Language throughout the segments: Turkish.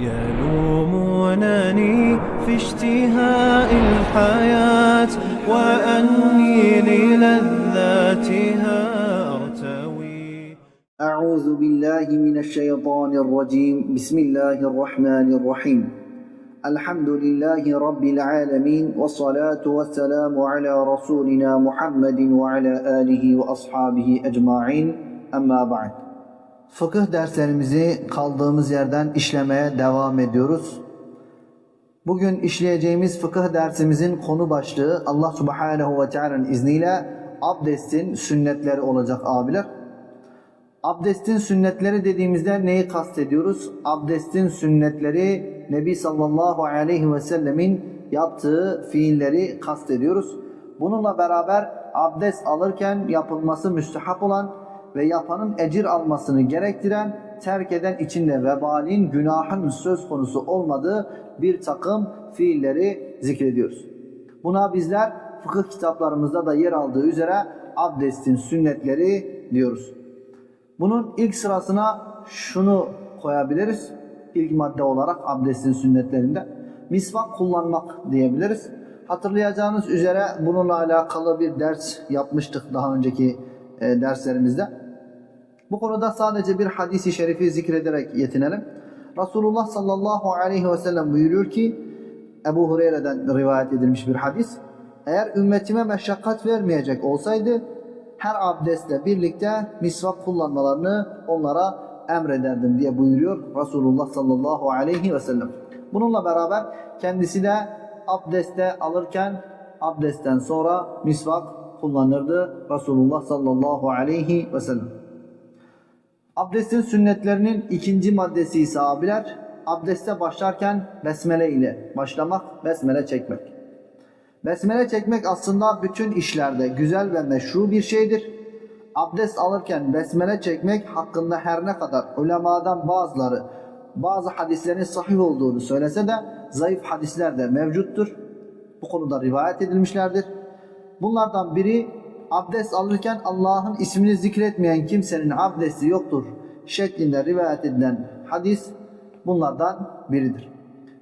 يلومونني في اشتهاء الحياة وأني للذاتها أرتوي. أعوذ بالله من الشيطان الرجيم. بسم الله الرحمن الرحيم. الحمد لله رب العالمين والصلاة والسلام على رسولنا محمد وعلى آله وأصحابه أجمعين. أما بعد. Fıkıh derslerimizi kaldığımız yerden işlemeye devam ediyoruz. Bugün işleyeceğimiz fıkıh dersimizin konu başlığı Allah Subhanahu ve Teala'nın izniyle abdestin sünnetleri olacak abiler. Abdestin sünnetleri dediğimizde neyi kastediyoruz? Abdestin sünnetleri Nebi sallallahu aleyhi ve sellemin yaptığı fiilleri kastediyoruz. Bununla beraber abdest alırken yapılması müstehap olan ve yapanın ecir almasını gerektiren, terk eden içinde vebalin, günahın söz konusu olmadığı bir takım fiilleri zikrediyoruz. Buna bizler fıkıh kitaplarımızda da yer aldığı üzere abdestin sünnetleri diyoruz. Bunun ilk sırasına şunu koyabiliriz. İlk madde olarak abdestin sünnetlerinde misvak kullanmak diyebiliriz. Hatırlayacağınız üzere bununla alakalı bir ders yapmıştık daha önceki e, derslerimizde. Bu konuda sadece bir hadisi şerifi zikrederek yetinelim. Resulullah sallallahu aleyhi ve sellem buyuruyor ki Ebu Hureyre'den rivayet edilmiş bir hadis. Eğer ümmetime meşakkat vermeyecek olsaydı her abdestle birlikte misvak kullanmalarını onlara emrederdim diye buyuruyor Resulullah sallallahu aleyhi ve sellem. Bununla beraber kendisi de abdeste alırken abdestten sonra misvak kullanırdı Resulullah sallallahu aleyhi ve sellem. Abdestin sünnetlerinin ikinci maddesi ise abiler, abdeste başlarken besmele ile başlamak, besmele çekmek. Besmele çekmek aslında bütün işlerde güzel ve meşru bir şeydir. Abdest alırken besmele çekmek hakkında her ne kadar ulemadan bazıları bazı hadislerin sahih olduğunu söylese de zayıf hadisler de mevcuttur. Bu konuda rivayet edilmişlerdir. Bunlardan biri abdest alırken Allah'ın ismini zikretmeyen kimsenin abdesti yoktur şeklinde rivayet edilen hadis bunlardan biridir.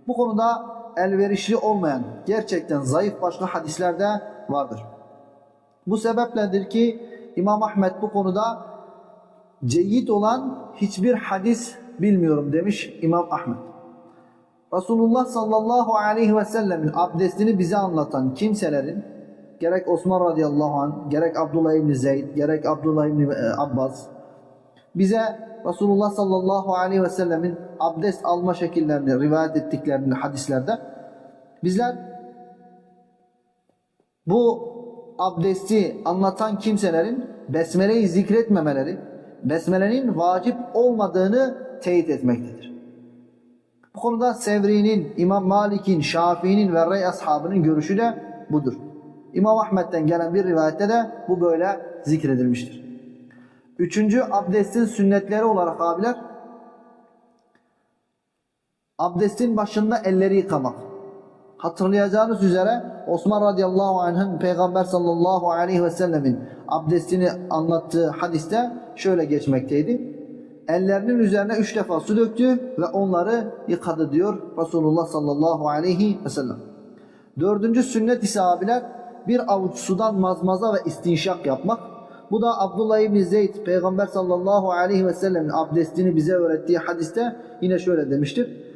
Bu konuda elverişli olmayan gerçekten zayıf başka hadisler de vardır. Bu sebepledir ki İmam Ahmet bu konuda ceyit olan hiçbir hadis bilmiyorum demiş İmam Ahmet. Resulullah sallallahu aleyhi ve sellemin abdestini bize anlatan kimselerin gerek Osman radıyallahu anh, gerek Abdullah İbni Zeyd, gerek Abdullah İbni e, Abbas bize Resulullah sallallahu aleyhi ve sellemin abdest alma şekillerini rivayet ettiklerini hadislerde bizler bu abdesti anlatan kimselerin besmeleyi zikretmemeleri, besmelenin vacip olmadığını teyit etmektedir. Bu konuda Sevri'nin, İmam Malik'in, Şafii'nin ve Rey ashabının görüşü de budur. İmam Ahmet'ten gelen bir rivayette de bu böyle zikredilmiştir. Üçüncü abdestin sünnetleri olarak abiler, abdestin başında elleri yıkamak. Hatırlayacağınız üzere Osman radıyallahu anh'ın Peygamber sallallahu aleyhi ve sellemin abdestini anlattığı hadiste şöyle geçmekteydi. Ellerinin üzerine üç defa su döktü ve onları yıkadı diyor Resulullah sallallahu aleyhi ve sellem. Dördüncü sünnet ise abiler bir avuç sudan mazmaza ve istinşak yapmak. Bu da Abdullah İbni Zeyd Peygamber sallallahu aleyhi ve sellemin abdestini bize öğrettiği hadiste yine şöyle demiştir.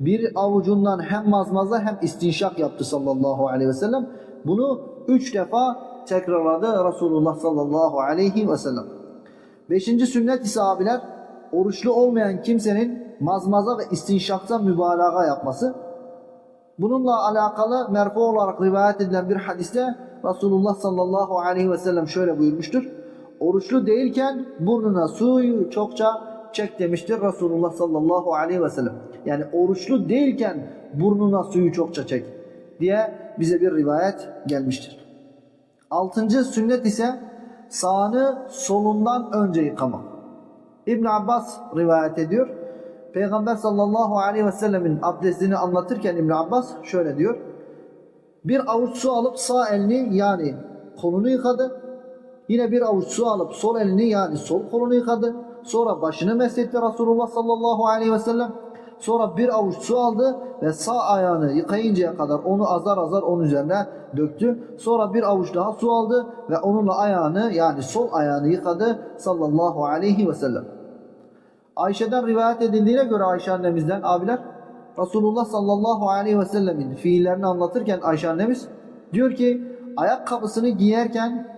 Bir avucundan hem mazmaza hem istinşak yaptı sallallahu aleyhi ve sellem. Bunu üç defa tekrarladı Resulullah sallallahu aleyhi ve sellem. Beşinci sünnet ise abiler oruçlu olmayan kimsenin mazmaza ve istinşakta mübalağa yapması. Bununla alakalı merfu olarak rivayet edilen bir hadiste Resulullah sallallahu aleyhi ve sellem şöyle buyurmuştur. Oruçlu değilken burnuna suyu çokça çek demiştir Resulullah sallallahu aleyhi ve sellem. Yani oruçlu değilken burnuna suyu çokça çek diye bize bir rivayet gelmiştir. Altıncı sünnet ise sağını solundan önce yıkamak. İbn Abbas rivayet ediyor. Peygamber sallallahu aleyhi ve sellemin abdestini anlatırken İbn Abbas şöyle diyor. Bir avuç su alıp sağ elini yani kolunu yıkadı. Yine bir avuç su alıp sol elini yani sol kolunu yıkadı. Sonra başını meshetti Resulullah sallallahu aleyhi ve sellem. Sonra bir avuç su aldı ve sağ ayağını yıkayıncaya kadar onu azar azar onun üzerine döktü. Sonra bir avuç daha su aldı ve onunla ayağını yani sol ayağını yıkadı sallallahu aleyhi ve sellem. Ayşe'den rivayet edildiğine göre Ayşe annemizden abiler Resulullah sallallahu aleyhi ve sellemin fiillerini anlatırken Ayşe annemiz diyor ki ayakkabısını giyerken,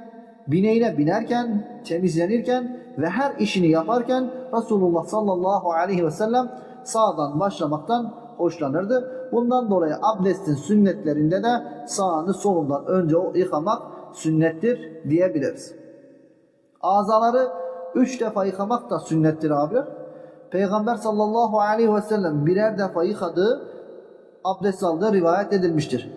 bineğine binerken, temizlenirken ve her işini yaparken Resulullah sallallahu aleyhi ve sellem sağdan başlamaktan hoşlanırdı. Bundan dolayı abdestin sünnetlerinde de sağını solundan önce yıkamak sünnettir diyebiliriz. Azaları üç defa yıkamak da sünnettir abiler. Peygamber sallallahu aleyhi ve sellem birer defa yıkadığı abdest aldığı rivayet edilmiştir.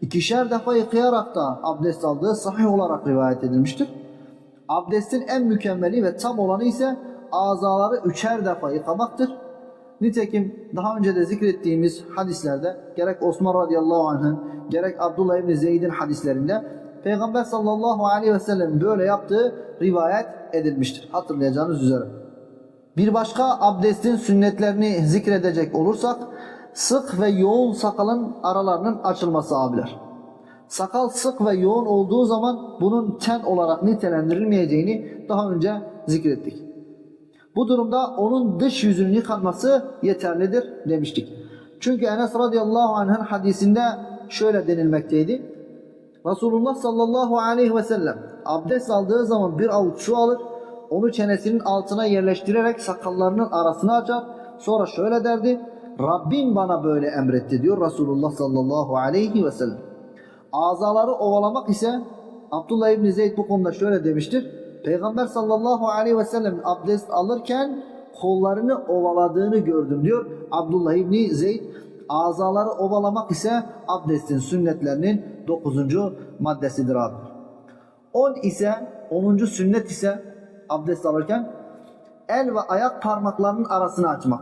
İkişer defa yıkayarak da abdest aldığı sahih olarak rivayet edilmiştir. Abdestin en mükemmeli ve tam olanı ise azaları üçer defa yıkamaktır. Nitekim daha önce de zikrettiğimiz hadislerde gerek Osman radıyallahu anh'ın gerek Abdullah ibn Zeyd'in hadislerinde Peygamber sallallahu aleyhi ve sellem böyle yaptığı rivayet edilmiştir. Hatırlayacağınız üzere. Bir başka abdestin sünnetlerini zikredecek olursak sık ve yoğun sakalın aralarının açılması abiler. Sakal sık ve yoğun olduğu zaman bunun ten olarak nitelendirilmeyeceğini daha önce zikrettik. Bu durumda onun dış yüzünün yıkanması yeterlidir demiştik. Çünkü Enes radıyallahu anh'ın hadisinde şöyle denilmekteydi. Resulullah sallallahu aleyhi ve sellem abdest aldığı zaman bir avuç su alır, onu çenesinin altına yerleştirerek sakallarının arasını açar. Sonra şöyle derdi, Rabbim bana böyle emretti diyor Resulullah sallallahu aleyhi ve sellem. Azaları ovalamak ise Abdullah İbni Zeyd bu konuda şöyle demiştir. Peygamber sallallahu aleyhi ve sellem abdest alırken kollarını ovaladığını gördüm diyor Abdullah İbni Zeyd. Azaları ovalamak ise abdestin sünnetlerinin 9. maddesidir abi. 10 ise 10. sünnet ise abdest alırken el ve ayak parmaklarının arasını açmak.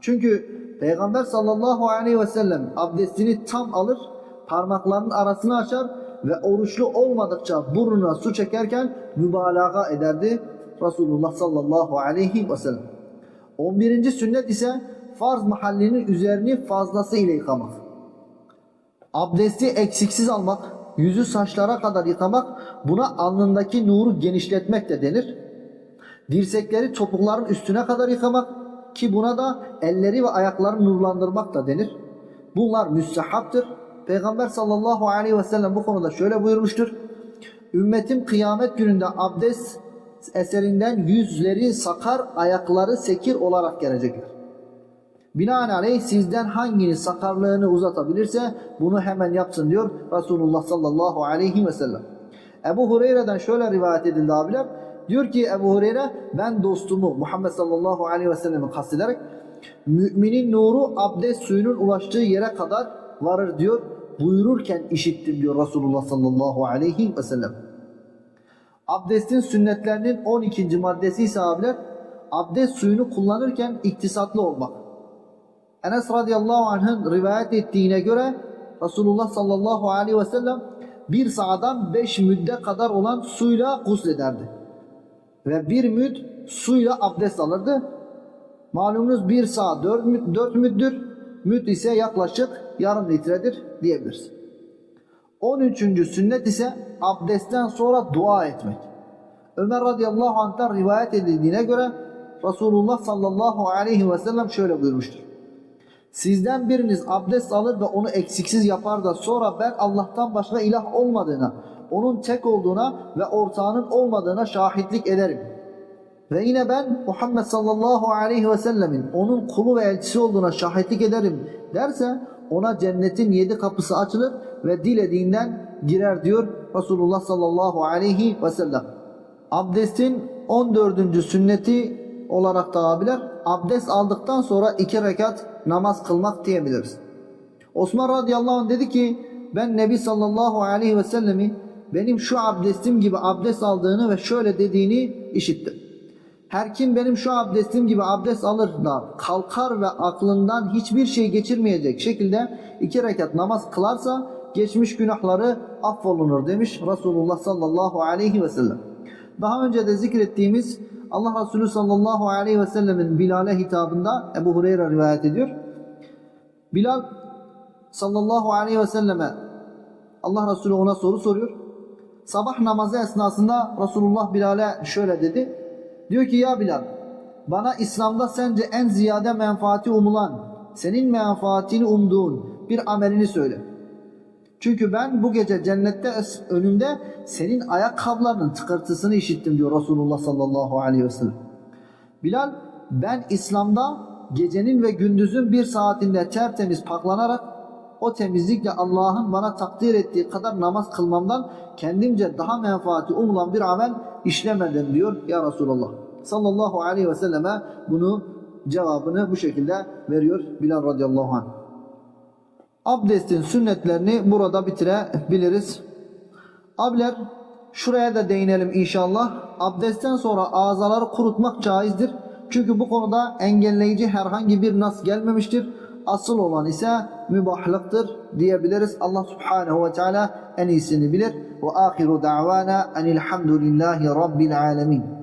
Çünkü Peygamber sallallahu aleyhi ve sellem abdestini tam alır, parmaklarının arasını açar ve oruçlu olmadıkça burnuna su çekerken mübalağa ederdi Resulullah sallallahu aleyhi ve sellem. 11. sünnet ise farz mahallinin üzerini fazlası ile yıkamak. Abdesti eksiksiz almak, yüzü saçlara kadar yıkamak, buna alnındaki nuru genişletmek de denir. Dirsekleri topukların üstüne kadar yıkamak ki buna da elleri ve ayakları nurlandırmak da denir. Bunlar müstehaptır. Peygamber sallallahu aleyhi ve sellem bu konuda şöyle buyurmuştur. Ümmetim kıyamet gününde abdest eserinden yüzleri sakar, ayakları sekir olarak gelecekler. Binaenaleyh sizden hanginiz sakarlığını uzatabilirse bunu hemen yapsın diyor Resulullah sallallahu aleyhi ve sellem. Ebu Hureyre'den şöyle rivayet edildi abiler. Diyor ki Ebu Hureyre ben dostumu Muhammed sallallahu aleyhi ve sellem'i kastederek müminin nuru abdest suyunun ulaştığı yere kadar varır diyor. Buyururken işittim diyor Resulullah sallallahu aleyhi ve sellem. Abdestin sünnetlerinin 12. maddesi ise abiler abdest suyunu kullanırken iktisatlı olmak. Enes radıyallahu anh'ın rivayet ettiğine göre Resulullah sallallahu aleyhi ve sellem bir sağdan beş müdde kadar olan suyla guslederdi. Ve bir müd suyla abdest alırdı. Malumunuz bir sağ dört, müd, dört müddür. Müd ise yaklaşık yarım litredir diyebiliriz. 13. sünnet ise abdestten sonra dua etmek. Ömer radıyallahu anh'tan rivayet edildiğine göre Resulullah sallallahu aleyhi ve sellem şöyle buyurmuştur. Sizden biriniz abdest alır ve onu eksiksiz yapar da sonra ben Allah'tan başka ilah olmadığına, onun tek olduğuna ve ortağının olmadığına şahitlik ederim. Ve yine ben Muhammed sallallahu aleyhi ve sellemin onun kulu ve elçisi olduğuna şahitlik ederim derse ona cennetin yedi kapısı açılır ve dilediğinden girer diyor Resulullah sallallahu aleyhi ve sellem. Abdestin 14. sünneti olarak da abiler abdest aldıktan sonra iki rekat namaz kılmak diyebiliriz. Osman radıyallahu anh dedi ki ben Nebi sallallahu aleyhi ve sellemi benim şu abdestim gibi abdest aldığını ve şöyle dediğini işittim. Her kim benim şu abdestim gibi abdest alır da kalkar ve aklından hiçbir şey geçirmeyecek şekilde iki rekat namaz kılarsa geçmiş günahları affolunur demiş Resulullah sallallahu aleyhi ve sellem. Daha önce de zikrettiğimiz Allah Resulü sallallahu aleyhi ve sellemin Bilal'e hitabında Ebu Hureyre rivayet ediyor. Bilal sallallahu aleyhi ve selleme Allah Resulü ona soru soruyor. Sabah namazı esnasında Resulullah Bilal'e şöyle dedi. Diyor ki ya Bilal bana İslam'da sence en ziyade menfaati umulan, senin menfaatini umduğun bir amelini söyle. Çünkü ben bu gece cennette önümde senin ayakkabılarının tıkırtısını işittim diyor Resulullah sallallahu aleyhi ve sellem. Bilal ben İslam'da gecenin ve gündüzün bir saatinde tertemiz paklanarak o temizlikle Allah'ın bana takdir ettiği kadar namaz kılmamdan kendimce daha menfaati umulan bir amel işlemedim diyor ya Resulullah. Sallallahu aleyhi ve selleme bunu cevabını bu şekilde veriyor Bilal radıyallahu anh. Abdestin sünnetlerini burada bitirebiliriz. Abiler şuraya da değinelim inşallah. Abdestten sonra ağzaları kurutmak caizdir. Çünkü bu konuda engelleyici herhangi bir nas gelmemiştir. Asıl olan ise mübahlıktır diyebiliriz. Allah subhanehu ve teala en iyisini bilir. Ve ahiru da'vana enilhamdülillahi rabbil alemin.